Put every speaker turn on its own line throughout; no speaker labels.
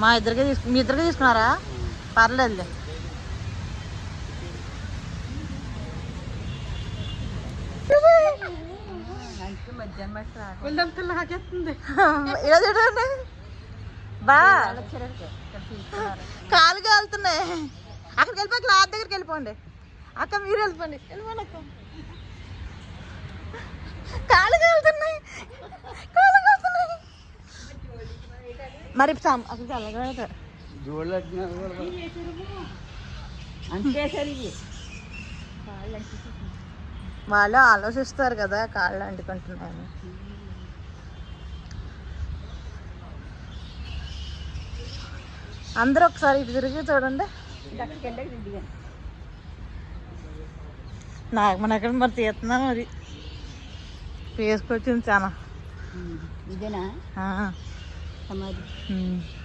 మా ఇద్దరికి తీసుకు మీ ఇద్దరికి తీసుకున్నారా? పర్లేదులే. ఇలా చూడండి. బా. కాలు కాలుతున్నాయి అక్కడికి వెళ్ళిపోయి క్లాత్ దగ్గరికి వెళ్ళిపోండి. అక్క మీరు వెళ్ళిపోండి. వెళ్ళిపోండి అక్క కాలు కాలుతున్నాయి కాలు కాలుతున్నాయి మరి వెళ్ళగలరు వాళ్ళు ఆలోచిస్తారు కదా కాళ్ళు అంటుకుంటున్నాయని. అందరూ ఒకసారి ఇటు తిరిగి చూడండి. నాకు మన ఎక్కడ మరి తీస్తున్నాను మరి వేసుకొచ్చింది చాలా
ఇదేనా?
Ramadi.
Hmm. Eh?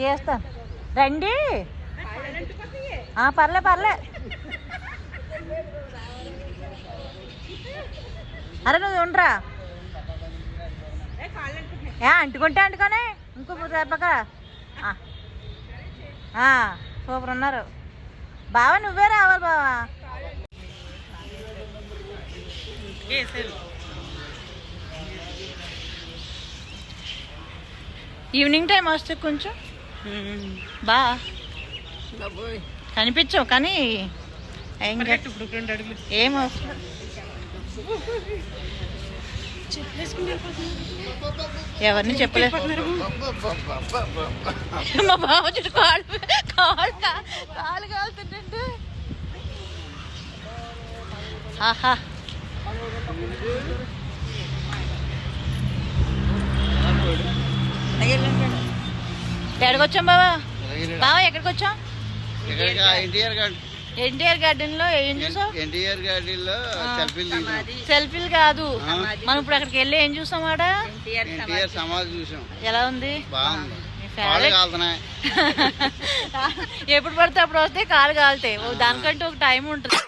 చేస్తాను రండి పర్లే పర్లే. అరే నువ్వు ఉండరా? ఏ అంటుకుంటే అంటుకొని. ఇంకో పక్క సూపర్ ఉన్నారు. బావా నువ్వే రావాలి బావా. ఈవినింగ్ టైం వస్తే కొంచెం? బా. కనిపించవు కానీ ఏం అవసరం ఎవరిని చెప్పలేదు. మా బావ చుట్టూ కాళ్ళు కాళ్ళు కాలుతుంటే ఆహా. ఎక్కడికి వచ్చాం బావా? బావా ఎక్కడికి? వచ్చాం
ఎన్టీఆర్ గార్డ్
ఎన్టీఆర్ గార్డెన్లో ఏం చూసావు?
ఎన్టీఆర్ గార్డెన్లో సెల్ఫీలు
సెల్ఫీలు కాదు. మనం ఇప్పుడు అక్కడికి వెళ్ళి ఏం చూసాం ఆడ?
ఎన్టీఆర్ సమాధి. చూసాం.
ఎలా ఉంది?
బాగుంది.
మీ
కాళ్ళు
ఫేవరెట్
కాలుతున్నాయి.
ఎప్పుడు పడితే అప్పుడు వస్తే కాలు కాలుతాయి. దానికంటూ ఒక టైం ఉంటుంది.